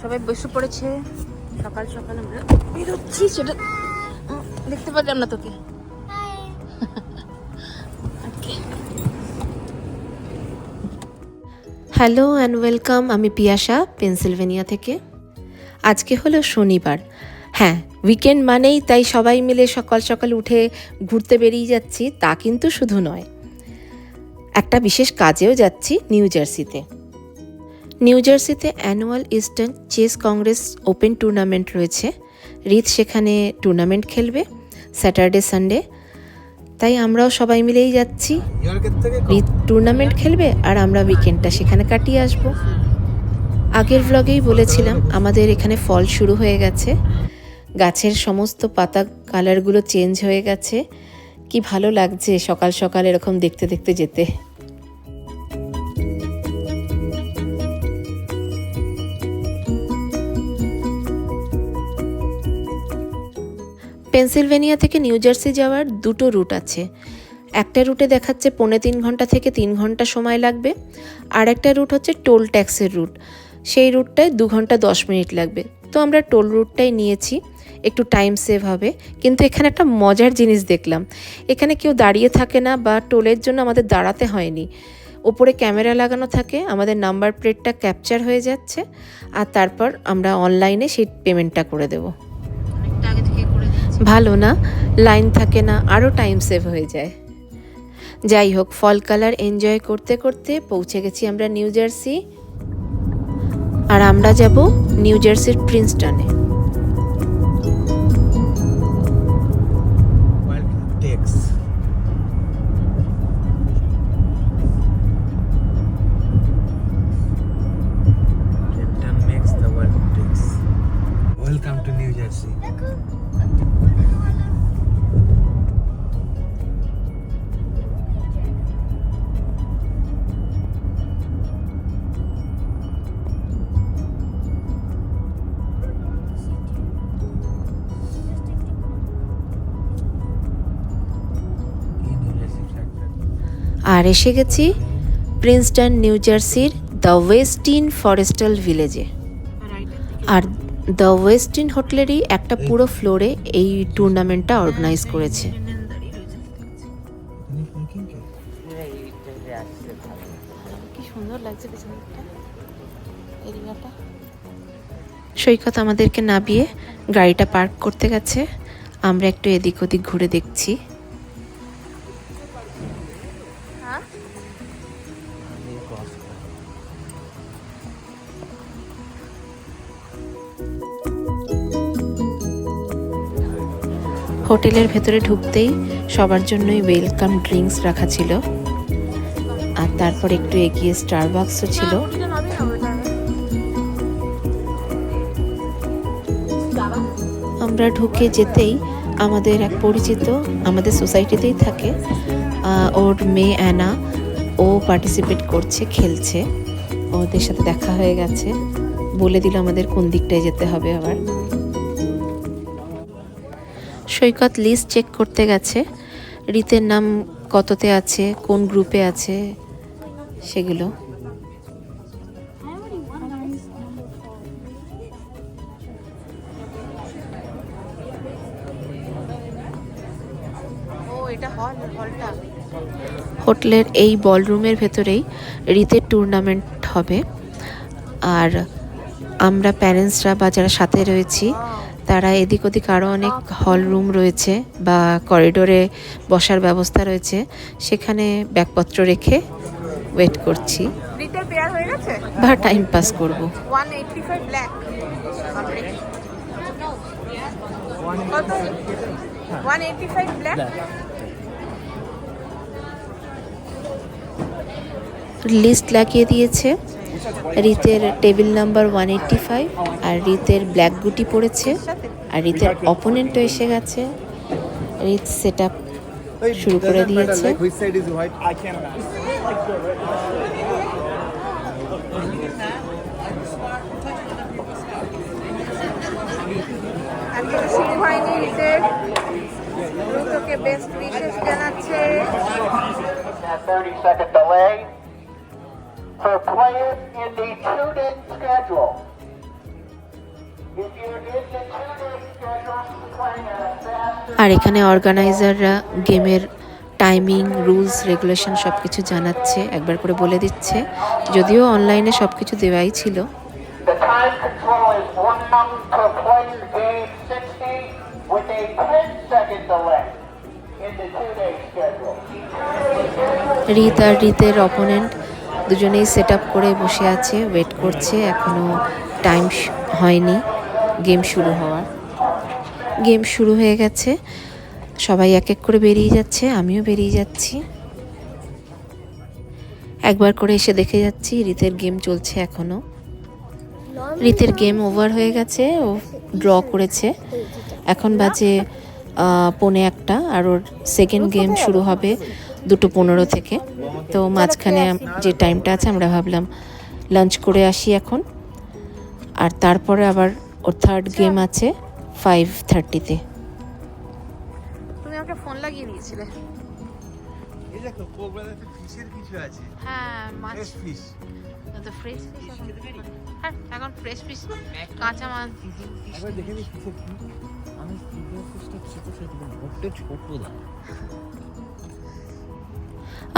সবাই বসে পড়েছে। সকাল সকাল আমরা বেরোচ্ছি, সেটা দেখতে পারলাম না তোকে। হ্যালো অ্যান্ড ওয়েলকাম আমি পিয়াসা পেনসিলভেনিয়া থেকে। আজকে হলো শনিবার। হ্যাঁ উইকেন্ড মানেই তাই সবাই মিলে সকাল সকাল উঠে ঘুরতে বেরিয়ে যাচ্ছি, তা কিন্তু শুধু নয়। একটা বিশেষ কাজেও যাচ্ছি নিউ জার্সিতে নিউ জার্সিতে annual eastern chess congress open tournament রয়েছে। রিত সেখানে টুর্নামেন্ট খেলবে স্যাটারডে, সানডে। তাই আমরাও সবাই মিলেই যাচ্ছি। রিত টুর্নামেন্ট খেলবে আর আমরা উইকেন্ডটা সেখানে কাটিয়ে আসব। আগের ব্লগেই বলেছিলাম, আমাদের এখানে ফল শুরু হয়ে গেছে। গাছের সমস্ত পাতা কালারগুলো চেঞ্জ হয়ে গেছে। কি ভালো লাগছে সকাল সকাল এরকম দেখতে দেখতে যেতে। পেনসিলভেনিয়া থেকে নিউ জার্সি যাওয়ার দুটো রুট আছে। একটা রুটে দেখাচ্ছে পৌনে তিন ঘণ্টা থেকে তিন ঘণ্টা সময় লাগবে, আর একটা রুট হচ্ছে টোল ট্যাক্সের রুট। সেই রুটটায় দু ঘণ্টা দশ মিনিট লাগবে। তো আমরা টোল রুটটাই নিয়েছি, একটু টাইম সেভ হবে। কিন্তু এখানে একটা মজার জিনিস দেখলাম। এখানে কেউ দাঁড়িয়ে থাকে না বা টোলের জন্য আমাদের দাঁড়াতে হয়নি। ওপরে ক্যামেরা লাগানো থাকে, আমাদের নাম্বার প্লেটটা ক্যাপচার হয়ে যাচ্ছে, আর তারপর আমরা অনলাইনে সেই পেমেন্টটা করে দেবো। ভালো না, লাইন থাকে না আরও টাইম সেভ হয়ে যায়। যাই হোক ফল কালার এনজয় করতে করতে পৌঁছে গেছি আমরা নিউ জার্সি আর আমরা যাব নিউ জার্সির প্রিন্সটনে আর এসে গেছি প্রিন্সটন নিউ জার্সির দ্য ওয়েস্টিন ফরেস্টাল ভিলেজে। আর দ্য ওয়েস্টিন হোটেলেরই একটা পুরো ফ্লোরে এই টুর্নামেন্টটা অর্গানাইজ করেছে। তিনি কি? কি সুন্দর লাগছে এরিয়াটা সৈকত আমাদেরকে নামিয়ে গাড়িটা পার্ক করতে গেছে। আমরা একটু এদিক ওদিক ঘুরে দেখছি। হোটেলের ভেতরে ঢুকতেই সবার জন্যই ওয়েলকাম ড্রিঙ্কস রাখা ছিল। আর তারপর একটু এগিয়ে স্টারবাক্সও ছিল। আমরা ঢুকে যেতেই আমাদের এক পরিচিত আমাদের সোসাইটিতেই থাকে ওর মেয়ে অ্যানা। ও পার্টিসিপেট করছে, খেলছে। ওদের সাথে দেখা হয়ে গেছে। বলে দিল আমাদের কোন দিকটায় যেতে হবে আবার। সৈকত লিস্ট চেক করতে গেছে। রিতের নাম কততে আছে কোন গ্রুপে আছে সেগুলো। হোটেলের এই বলরুমের ভেতরেই রিতের টুর্নামেন্ট হবে। আর আমরা প্যারেন্টসরা বা যারা সাথে রয়েছি তারা এদিক ওদিক আরও অনেক হল রুম রয়েছে বা করিডোরে বসার ব্যবস্থা রয়েছে। সেখানে ব্যাগপত্র রেখে ওয়েট করছি। বা টাইম পাস করব। 185 ব্ল্যাক কত? 185 ব্ল্যাক লিস্ট লাগিয়ে দিয়েছে। রিতের table number one eighty five আর রিতের ব্ল্যাক গুটি পড়েছে আর রিতের অপোনেন্টও এসে গেছে রিত সেট আপ শুরু করে দিয়েছে Which side is white? I cannot. আজকে তো শুরু হয়নি রিটেল দ্রুতকে বেস্ট উইশেস জানাচ্ছে 30 second delay for players in the tune-in schedule. আর এখানে অর্গানাইজাররা গেমের টাইমিং রুলস রেগুলেশন সব কিছু জানাচ্ছে একবার করে বলে দিচ্ছে। যদিও অনলাইনে সব কিছু দেওয়াই ছিল। রিত আর রিতের অপোনেন্ট দুজনেই সেট আপ করে বসে আছে ওয়েট করছে এখনও টাইম হয়নি গেম শুরু হওয়ার। গেম শুরু হয়ে গেছে, সবাই এক এক করে বেরিয়ে যাচ্ছে, আমিও বেরিয়ে যাচ্ছি। একবার করে এসে দেখে যাচ্ছি, রিতের গেম চলছে এখনও রিতের গেম ওভার হয়ে গেছে, ও ড্র করেছে। এখন বাজে পৌনে একটা, আর ওর সেকেন্ড গেম শুরু হবে দুটো পনেরো থেকে। তো মাঝখানে যে টাইমটা আছে আমরা ভাবলাম লাঞ্চ করে আসি এখন। আর তারপরে আবার ওর থার্ড গেম আছে ফাইভ থার্টিতে তুমি আমাকে ফোন লাগিয়ে দিয়েছিলে। হ্যাঁ মাছ। ফিশ তো ফ্রেশ ফিশ হ্যাঁ এখন ফ্রেশ ফিশ কাঁচা মাছ। একবার দেখে আমি চাইছিলাম বড্ড ছোট দাম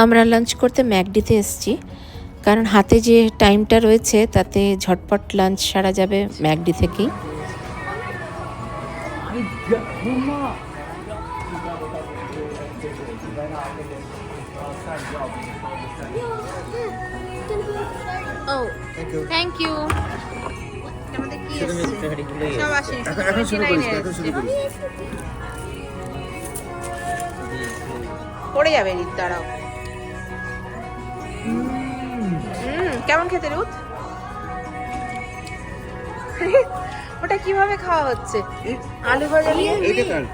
আমরা লাঞ্চ করতে ম্যাকডিতে এসেছি। কারণ হাতে যে টাইমটা রয়েছে তাতে ঝটপট লাঞ্চ সারা যাবে ম্যাকডি থেকেই। ও থ্যাংক ইউ থ্যাংক ইউ আমাদের কেমন খেতে রুত? ওটা কীভাবে খাওয়া হচ্ছে? আলু ভাজা দিয়ে এইটা কার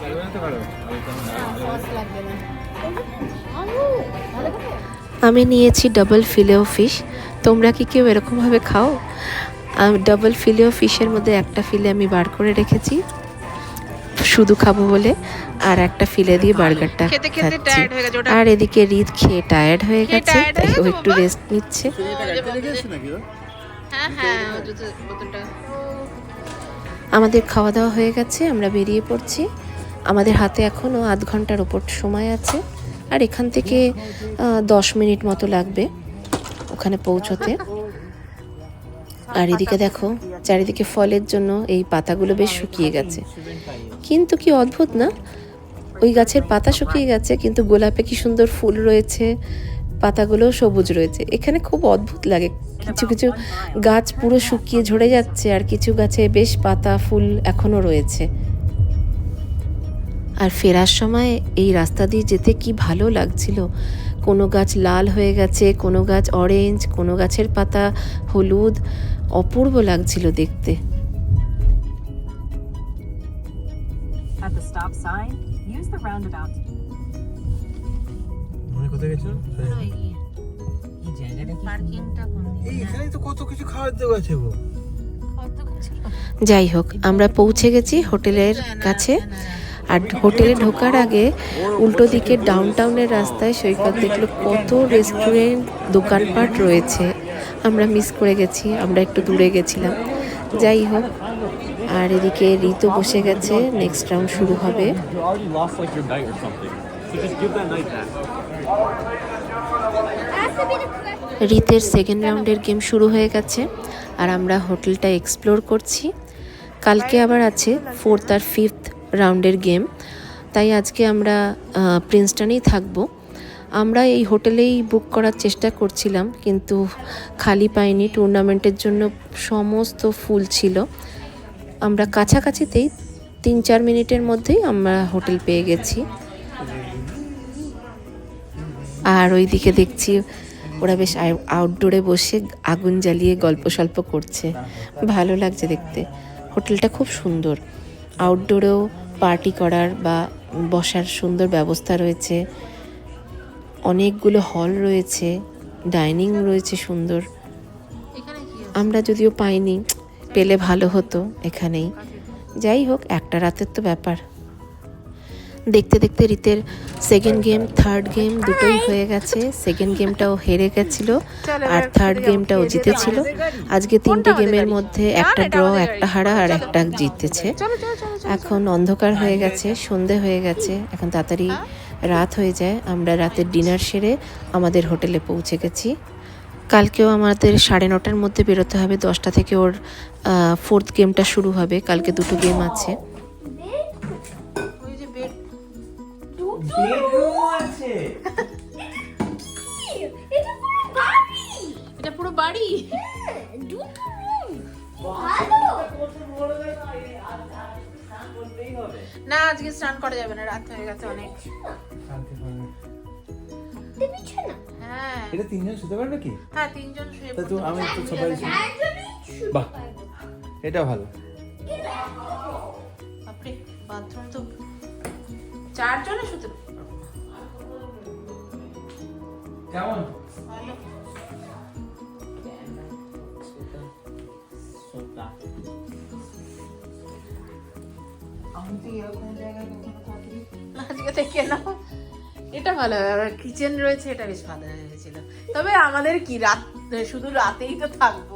কালো না তো কালো আমি নিয়েছি ডাবল ফিলেও ফিশ তোমরা কি কেউ এরকমভাবে খাও? ডাবল ফিলেও ফিশের মধ্যে একটা ফিলে আমি বার করে রেখেছি। শুধু খাব বলে আর একটা ফিলে দিয়ে বার্গারটা খাচ্ছি। হয়ে আর এদিকে রিদ খেয়ে টায়ার্ড হয়ে গেছে তাই ও একটু রেস্ট নিচ্ছে। হ্যাঁ হ্যাঁ আমাদের খাওয়া দাওয়া হয়ে গেছে আমরা বেরিয়ে পড়ছি। আমাদের হাতে এখনও আধ ঘণ্টার ওপর সময় আছে আর এখান থেকে দশ মিনিট মতো লাগবে ওখানে পৌঁছতে। আর এদিকে দেখো চারিদিকে ফলের জন্য এই পাতাগুলো বেশ শুকিয়ে গেছে। কিন্তু কি অদ্ভুত না? ওই গাছের পাতা শুকিয়ে গেছে, কিন্তু গোলাপে কি সুন্দর ফুল রয়েছে পাতাগুলো সবুজ রয়েছে। এখানে খুব অদ্ভুত লাগে। কিছু কিছু গাছ পুরো শুকিয়ে ঝরে যাচ্ছে, আর কিছু গাছে বেশ পাতা, ফুল এখনও রয়েছে। আর ফেরার সময় এই রাস্তা দিয়ে যেতে কি ভালো লাগছিল? কোনো গাছ লাল হয়ে গেছে, কোনো গাছ অরেঞ্জ কোনো গাছের পাতা হলুদ অপূর্ব লাগছিল দেখতে। At the stop sign, use the roundabout. কোথায় গেছো? পার্কিংটা কোন এই এখানেই তো কত কিছু খাওয়ার দেওয়া আছে গো। কত কিছু? যাই হোক আমরা পৌঁছে গেছি হোটেলের কাছে। আর হোটেলে ঢোকার আগে উল্টো দিকে ডাউন টাউনের রাস্তায় সৈকত দেখল কত রেস্টুরেন্ট দোকানপাট রয়েছে। আমরা মিস করে গেছি, আমরা একটু দূরে গেছিলাম। যাই হোক, আর এদিকে ঋতু বসে গেছে নেক্সট রাউন্ড শুরু হবে. রিতের সেকেন্ড রাউন্ডের গেম শুরু হয়ে গেছে, আর আমরা হোটেলটা এক্সপ্লোর করছি। কালকে আবার আছে ফোর্থ আর ফিফথ রাউন্ডের গেম তাই আজকে আমরা প্রিন্সটনেই থাকব। আমরা এই হোটেলেই বুক করার চেষ্টা করছিলাম, কিন্তু খালি পাইনি। টুর্নামেন্টের জন্য সমস্ত ফুল ছিল। আমরা কাছাকাছিতেই তিন চার মিনিটের মধ্যেই আমরা হোটেল পেয়ে গেছি। আর ওইদিকে দেখছি ওরা বেশ আউটডোরে বসে আগুন জ্বালিয়ে গল্প সল্প করছে। ভালো লাগছে দেখতে। হোটেলটা খুব সুন্দর। আউটডোরেও পার্টি করার বা বসার সুন্দর ব্যবস্থা রয়েছে। অনেকগুলো হল রয়েছে, ডাইনিং রয়েছে সুন্দর। আমরা যদিও পাইনি, পেলে ভালো হতো এখানেই। যাই হোক, একটা রাতের তো ব্যাপার। দেখতে দেখতে রীতের সেকেন্ড গেম থার্ড গেম দুটোই হয়ে গেছে। সেকেন্ড গেমটাও হেরে গেছিল আর থার্ড গেমটাও জিতেছিল। আজকে তিনটে গেমের মধ্যে একটা ড্র একটা হারা আর একটা জিতেছে। এখন অন্ধকার হয়ে গেছে, সন্ধে হয়ে গেছে। এখন তাড়াতাড়ি রাত হয়ে যায় আমরা রাতের ডিনার সেরে আমাদের হোটেলে পৌঁছে গেছি। কালকেও আমাদের সাড়ে নটার মধ্যে বেরোতে হবে দশটা থেকে ওর ফোর্থ গেমটা শুরু হবে কালকে দুটো গেম আছে। ওই যে বেড। বেডরুম আছে। এটা পুরো বাড়ি। এটা পুরো বাড়ি? দুটো রুম ভালো। না আজকে স্নান করা যাবে না রাত হয়ে গেছে অনেক। হ্যাঁ এটা তিনজন শুতে পারবে কি? হ্যাঁ তিনজন শুয়ে তা তো আমি তো সবাই বাহ। এটা ভালো। বাপরে বাথরুম তো চারজনে শুতে। কেমন? ভালো। আজকে থেকে নাও। এটা ভালো কিচেন রয়েছে এটা বেশ ভালো হয়েছিল। তবে আমাদের কি রাত শুধু রাতেই তো থাকব।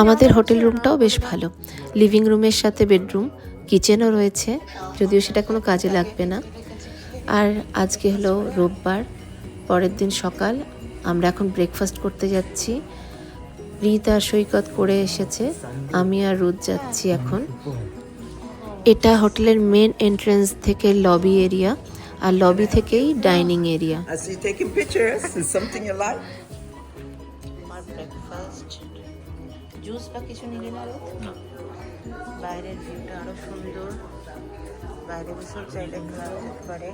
আমাদের হোটেল রুমটাও বেশ ভালো। লিভিং রুমের সাথে বেডরুম কিচেনও রয়েছে যদিও সেটা কোনো কাজে লাগবে না। আর আজকে হলো রোববার পরের দিন সকাল। আমরা এখন ব্রেকফাস্ট করতে যাচ্ছি। রিত আর সৈকত করে এসেছে। আমি আর রোদ যাচ্ছি এখন। এটা হোটেলের মেন এন্ট্রান্স থেকে লবি এরিয়া আর লবি থেকেই ডাইনিং এরিয়া জুস বা কিছু নিলে না? বাইরের ভিউটা আরও সুন্দর। বাইরে বসেও চাইলে খাওয়া যেতে পারে।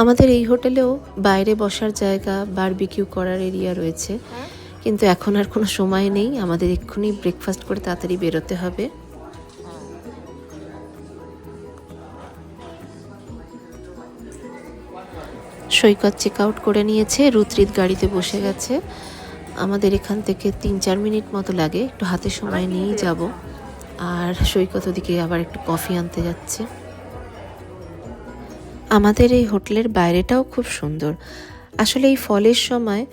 আমাদের এই হোটেলেও বাইরে বসার জায়গা বারবিকিউ করার এরিয়া রয়েছে। কিন্তু এখন আর কোনো সময় নেই। আমাদের এক্ষুনি ব্রেকফাস্ট করে তাড়াতাড়ি বেরোতে হবে। সৈকত চেক আউট করে নিয়েছে। রুদ্রিত গাড়িতে বসে গেছে। আমাদের এখান থেকে তিন চার মিনিট মতো লাগে। একটু হাতে সময় নিয়েই যাব। আর সৈকত ওদিকে আবার একটু কফি আনতে যাচ্ছে। আমাদের এই হোটেলের বাইরেটাও খুব সুন্দর। আসলে এই ফলের সময়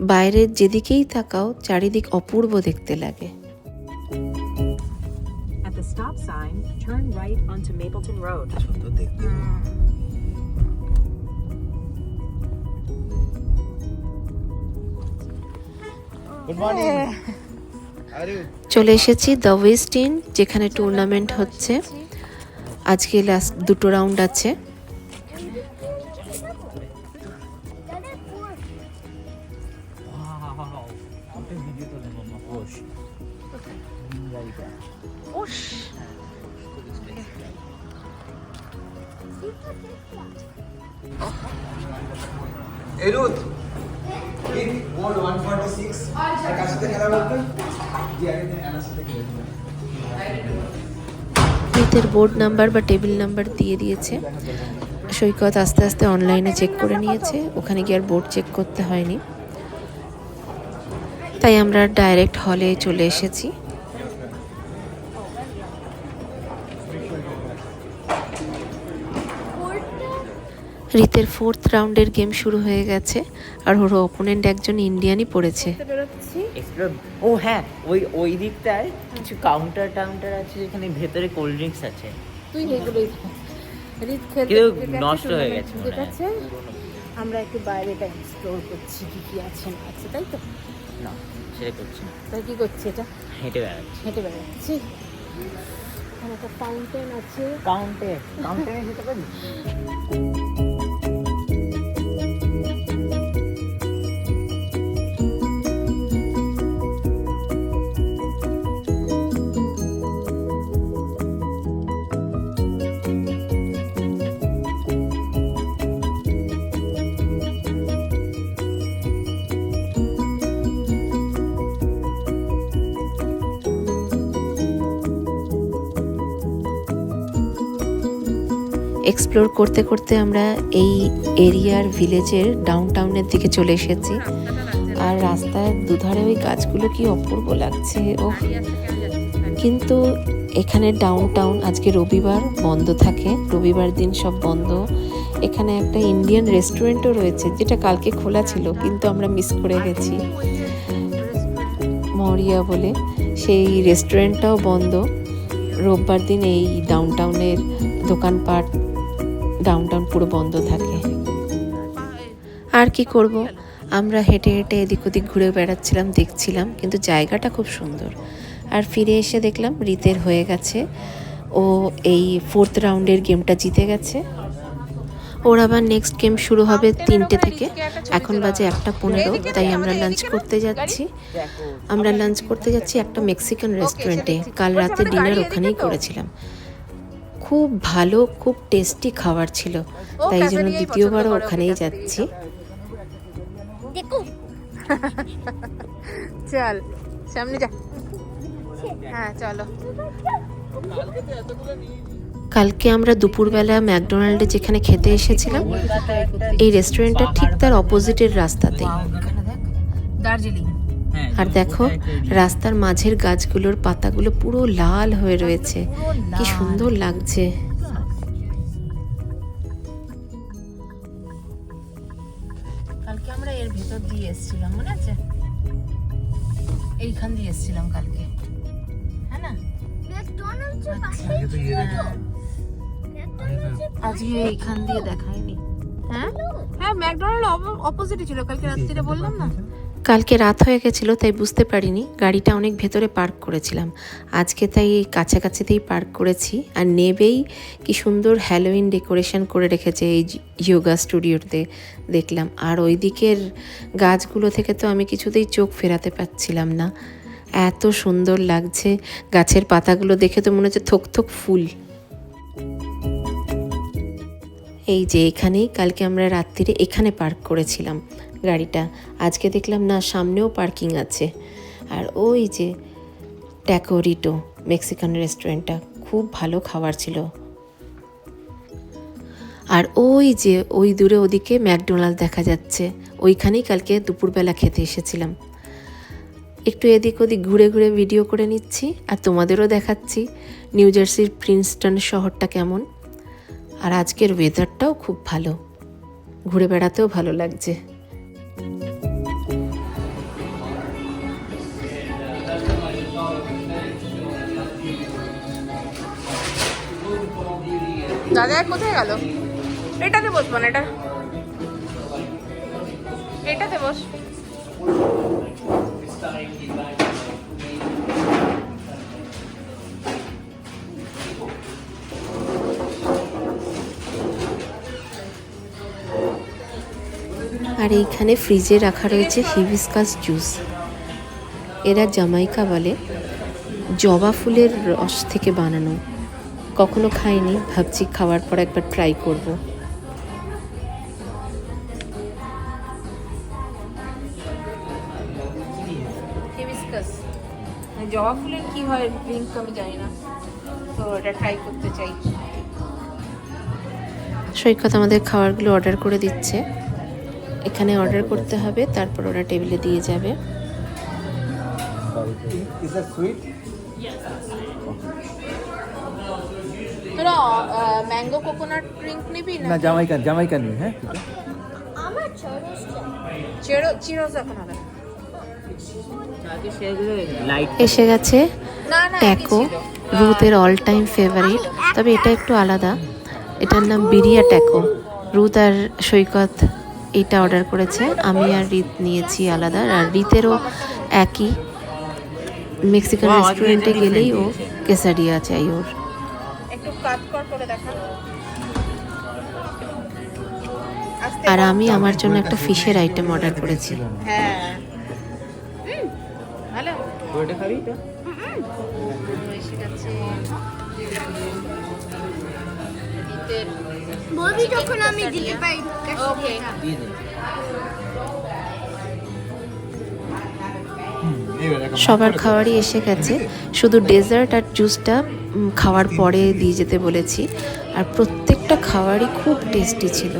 বাইরের যেদিকেই তাকাও চারিদিক অপূর্ব দেখতে লাগে। চলে এসেছি দ্য ওয়েস্ট ইন যেখানে টুর্নামেন্ট হচ্ছে। আজকে লাস্ট দুটো রাউন্ড আছে। ওস এরুদ পিক মোড 146 আর কার সাথে খেলা বলতে? জি আগে আনার সাথে খেলা রিতের বোর্ড নাম্বার বা টেবিল নাম্বার দিয়ে দিয়েছে। সৈকত আস্তে আস্তে অনলাইনে চেক করে নিয়েছে। ওখানে গিয়ে আর বোর্ড চেক করতে হয়নি। তাই আমরা ডাইরেক্ট হলে চলে এসেছি। রিতের ফোর্থ রাউন্ডের গেম শুরু হয়ে গেছে আর ওর অপোনেন্ট একজন ইন্ডিয়ানই পড়েছে। ও হ্যাঁ ওই ওই দিকটায় কিছু কাউন্টার টাউন্টার আছে যেখানে ভেতরে কোল্ড ড্রিঙ্কস আছে। তুই এগুলোই রিত নষ্ট হয়ে গেছে। আমরা একটু বাইরেটা এক্সপ্লোর করছি কি কি আছে না আছে তাই তো? না। সেটা করছি। না তাই কি করছি এটা? হেঁটে বেড়াচ্ছি। হেঁটে বেড়াচ্ছি। একটা ফাউন্টেন আছে। কাউন্টেন কাউন্টারে যেতে পারি এক্সপ্লোর করতে করতে আমরা এই এরিয়ার ভিলেজের ডাউন টাউনের দিকে চলে এসেছি। আর রাস্তার দুধারে ওই গাছগুলো কি অপূর্ব লাগছে ও কিন্তু এখানে ডাউন টাউন আজকে রবিবার, বন্ধ থাকে। রবিবার দিন সব বন্ধ। এখানে একটা ইন্ডিয়ান রেস্টুরেন্টও রয়েছে, যেটা কালকে খোলা ছিল, কিন্তু আমরা মিস করে গেছি। মরিয়া বলে, সেই রেস্টুরেন্টটাও বন্ধ। রোববার দিন এই ডাউন টাউনের দোকানপাট ডাউন টাউন পুরো বন্ধ থাকে। আর কি করব? আমরা হেঁটে হেঁটে এদিক ওদিক ঘুরে বেড়াচ্ছিলাম, দেখছিলাম, কিন্তু জায়গাটা খুব সুন্দর। আর ফিরে এসে দেখলাম রিতের হয়ে গেছে। ও এই ফোর্থ রাউন্ডের গেমটা জিতে গেছে। ওর আবার নেক্সট গেম শুরু হবে তিনটে থেকে। এখন বাজে একটা পনেরো, তাই আমরা লাঞ্চ করতে যাচ্ছি। আমরা লাঞ্চ করতে যাচ্ছি একটা মেক্সিকান রেস্টুরেন্টে কাল রাতে ডিনার ওখানেই করেছিলাম। খুব ভালো খুব টেস্টি খাবার ছিল। তাই জন্য দ্বিতীয়বারও ওখানেই যাচ্ছি। চল সামনে যা। হ্যাঁ চলো। কালকে আমরা দুপুরবেলা ম্যাকডোনাল্ডে যেখানে খেতে এসেছিলাম এই রেস্টুরেন্টটা ঠিক তার অপোজিটের রাস্তাতেই। দার্জিলিং। আর দেখো রাস্তার মাঝের গাছগুলোর পাতাগুলো পুরো লাল হয়ে রয়েছে। কি সুন্দর লাগছে। কালকে আমরা এর ভেতর দিয়ে এসেছিলাম মনে আছে? এইখান দিয়ে এসেছিলাম কালকে। হ্যাঁ না? আজকে এইখান দিয়ে দেখায়নি। হ্যাঁ? হ্যাঁ ম্যাকডোনাল্ড অপোজিটে ছিল। কালকে রাত্রিরে বললাম না? কালকে রাত হয়ে গেছিল, তাই বুঝতে পারিনি। গাড়িটা অনেক ভেতরে পার্ক করেছিলাম। আজকে তাই কাছাকাছিতেই পার্ক করেছি। আর নেবেই কি সুন্দর হ্যালোইন ডেকোরেশন করে রেখেছে এই যোগা স্টুডিওতে দেখলাম। আর ওই দিকের গাছগুলো থেকে তো আমি কিছুতেই চোখ ফেরাতে পারছিলাম না। এত সুন্দর লাগছে। গাছের পাতাগুলো দেখে তো মনে হচ্ছে থোক থোক ফুল। এই যে এখানেই কালকে আমরা রাত্রিরে এখানে পার্ক করেছিলাম। গাড়িটা। আজকে দেখলাম না, সামনেও পার্কিং আছে। আর ওই যে ট্যাকোরিটো, মেক্সিকান রেস্টুরেন্টটা, খুব ভালো খাবার ছিল। আর ওই যে, ওই দূরে ওদিকে ম্যাকডোনাল্ড দেখা যাচ্ছে। ওইখানেই কালকে দুপুরবেলা খেতে এসেছিলাম। একটু এদিক ওদিক ঘুরে ঘুরে ভিডিও করে নিচ্ছি, আর তোমাদেরও দেখাচ্ছি নিউ জার্সির প্রিন্সটন শহরটা কেমন। আর আজকের ওয়েদারটাও খুব ভালো। ঘুরে বেড়াতেও ভালো লাগছে। দাদা কোথায় গেল? এটাতে বসবো না এটা এটাতে বস। আর এইখানে ফ্রিজে রাখা রয়েছে হিবিস্কাস জুস। এরা জামাইকা বলে। জবা ফুলের রস থেকে বানানো। কখনো খাইনি ভাবছি খাওয়ার পর একবার ট্রাই করব। জবা ফুলের কি হয় ড্রিঙ্ক আমি জানি না। তো এটা ট্রাই করতে চাই। সৈকত আমাদের খাবারগুলো অর্ডার করে দিচ্ছে। এখানে অর্ডার করতে হবে তারপর ওরা টেবিলে দিয়ে যাবে। তোরা ম্যাঙ্গো কোকোনাট ড্রিঙ্ক নিবি না জামাইকান জামাইকান হ্যাঁ। আমার এখন হবে। এসে গেছে না না ট্যাকো রুথের অল টাইম ফেভারিট তবে এটা একটু আলাদা। এটার নাম বিরিয়া ট্যাকো রুথ আর সৈকত এটা অর্ডার করেছে। আমি আর রিত নিয়েছি আলাদা আর রিতেরও একই। মেক্সিকান রেস্টুরেন্টে গেলেই ও কেসারিয়া চাই ওর। আর আমি আমার জন্য একটা ফিশের আইটেম অর্ডার করেছি। হ্যাঁ। হুম, ভালো। বলবি যখন আমি দিতে পারি ওকে দিয়ে দে সবার খাবারই এসে গেছে। শুধু ডেজার্ট আর জুসটা খাওয়ার পরে দিয়ে যেতে বলেছি। আর প্রত্যেকটা খাবারই খুব টেস্টি ছিল।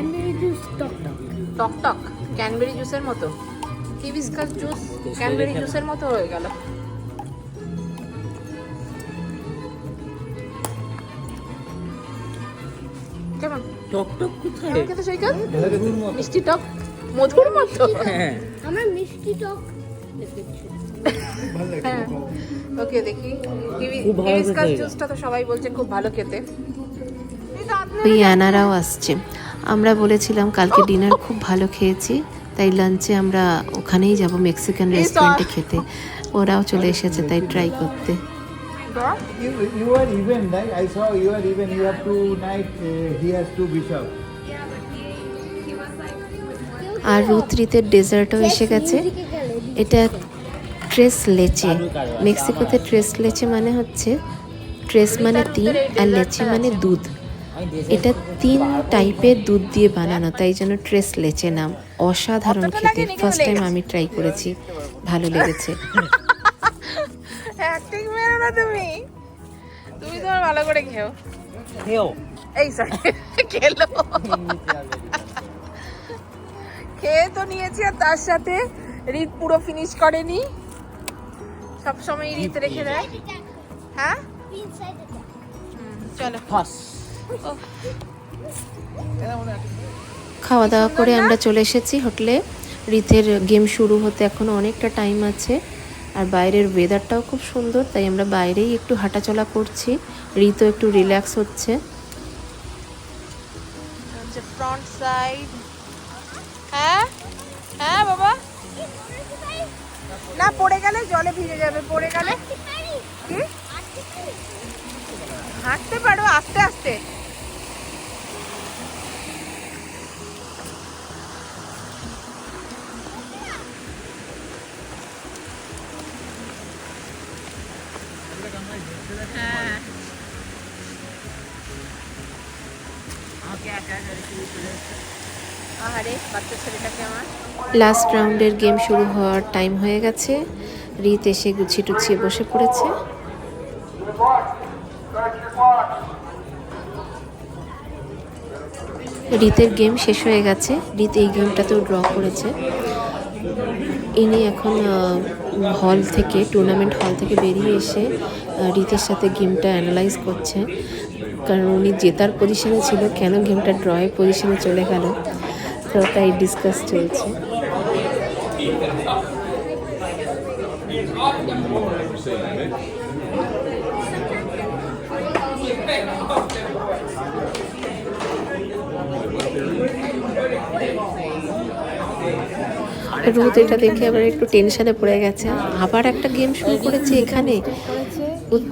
একটু ক্র্যানবেরি জুস টক টক টক টক ক্যানবেরি জুসের মতো। হিবিস্কাস জুস ক্যানবেরি জুসের মতো হয়ে গেল। কেমন? টক টক কোথায়? খেতে সৈকত মিষ্টি টক মধুর মতো? হ্যাঁ। আমার মিষ্টি টক হ্যাঁ। ওকে দেখি। হিবিস্কাস জুসটা তো সবাই বলছে খুব ভালো খেতে। ওই আসছে। আমরা বলেছিলাম কালকে ডিনার খুব ভালো খেয়েছি তাই লাঞ্চে আমরা ওখানেই যাব মেক্সিকান রেস্টুরেন্টে খেতে ওরাও চলে এসেছে তাই ট্রাই করতে You, you are even, right? I saw you are even. You have two night. Uh, he has two bishop. আর রুত্রিতের ডেজার্টও এসে গেছে এটা ট্রেস লেচে মেক্সিকোতে ট্রেস লেচে মানে হচ্ছে ট্রেস মানে তিন আর লেচে মানে দুধ এটা তিন টাইপের দুধ দিয়ে বানানো তাই জন্য ট্রেস লেচে নাম অসাধারণ খেতে। ফার্স্ট টাইম আমি ট্রাই করেছি। ভালো লেগেছে। অ্যাক্টিং মেরো না তুমি। তুমি তোমার ভালো করে খেও। খেও। এই সরি খেলো। খেয়ে তো নিয়েছি আর তার সাথে রিত পুরো ফিনিশ করেনি। সব সময় রিত রেখে দেয় হ্যাঁ? চলো। ফাস খাওয়া দাওয়া করে আমরা চলে এসেছি হোটেলে। রিতের গেম শুরু হতে এখনও অনেকটা টাইম আছে, আর বাইরের ওয়েদারটাও খুব সুন্দর, তাই আমরা বাইরেই একটু হাঁটাচলা করছি। রিতও একটু রিল্যাক্স হচ্ছে। ফ্রন্ট সাইড হ্যাঁ? হ্যাঁ বাবা? হাঁটতে পারো, আস্তে আস্তে। লাস্ট রাউন্ডের গেম শুরু হওয়ার টাইম হয়ে গেছে। রিত এসে গুছিয়ে টুছিয়ে বসে পড়েছে. রিতের গেম শেষ হয়ে গেছে। রিত এই গেমটাতেও ড্র করেছে। ইনি এখন হল থেকে টুর্নামেন্ট হল থেকে বেরিয়ে এসে রিতের সাথে গেমটা অ্যানালাইজ করছে। কারণ উনি জেতার পজিশনে ছিল, কেন গেমটা ড্রয়ের পজিশনে চলে গেল তো তাই ডিসকাস চলছে। রুথ এটা দেখে আবার একটু টেনশনে পড়ে গেছে। আবার একটা গেম শুরু করেছে এখানে।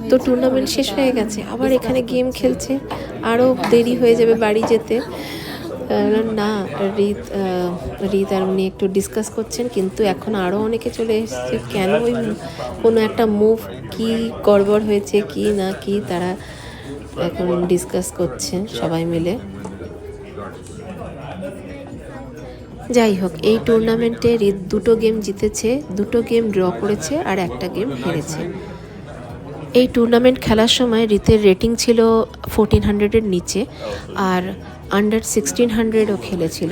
তো টুর্নামেন্ট শেষ হয়ে গেছে। আবার এখানে গেম খেলছে। আরও দেরি হয়ে যাবে বাড়ি যেতে। না, রিত রিত আর উনি একটু ডিসকাস করছেন, কিন্তু এখন আরও অনেকে চলে এসেছে। কেন ওই কোনো একটা মুভ কি গড়বড় হয়েছে, কি না কি তারা এখন ডিসকাস করছে সবাই মিলে। যাই হোক, এই টুর্নামেন্টে রিত দুটো গেম জিতেছে, দুটো গেম ড্র করেছে আর একটা গেম হেরেছে। এই টুর্নামেন্ট খেলার সময় রিতের রেটিং ছিল ফোরটিন হান্ড্রেডের নিচে, আর আন্ডার সিক্সটিন হান্ড্রেডও খেলেছিল।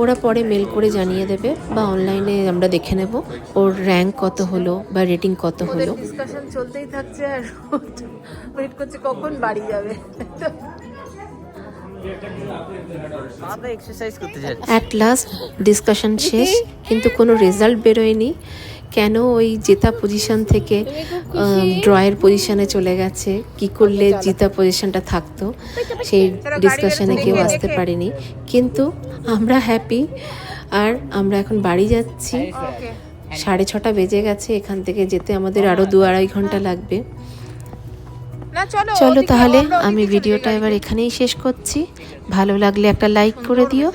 ওরা পরে মেল করে জানিয়ে দেবে বা অনলাইনে আমরা দেখে নেব ওর র্যাঙ্ক কত হলো বা রেটিং কত হলো। ডিসকাশন চলতেই থাকছে আর ওয়েট করছে কখন বাড়ি যাবে। বাবা এক্সারসাইজ করতে যাচ্ছে। অ্যাট লাস্ট ডিসকাশন শেষ কিন্তু কোনো রেজাল্ট বেরোয়নি। কেন ওই জেতা পজিশন থেকে ড্রয়ের পজিশনে চলে গেছে? কি করলে জিতা পজিশনটা থাকতো? সেই ডিসকাশনে কেউ আসতে পারেনি। কিন্তু আমরা হ্যাপি আর আমরা এখন বাড়ি যাচ্ছি। সাড়ে ছটা বেজে গেছে এখান থেকে যেতে আমাদের আরও দু আড়াই ঘণ্টা লাগবে। চলো চলো তাহলে আমি ভিডিওটা এবার এখানেই শেষ করছি। ভালো লাগলে একটা লাইক করে দিও।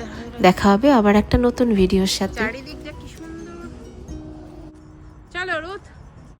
দেখা হবে আবার একটা নতুন ভিডিওর সাথে।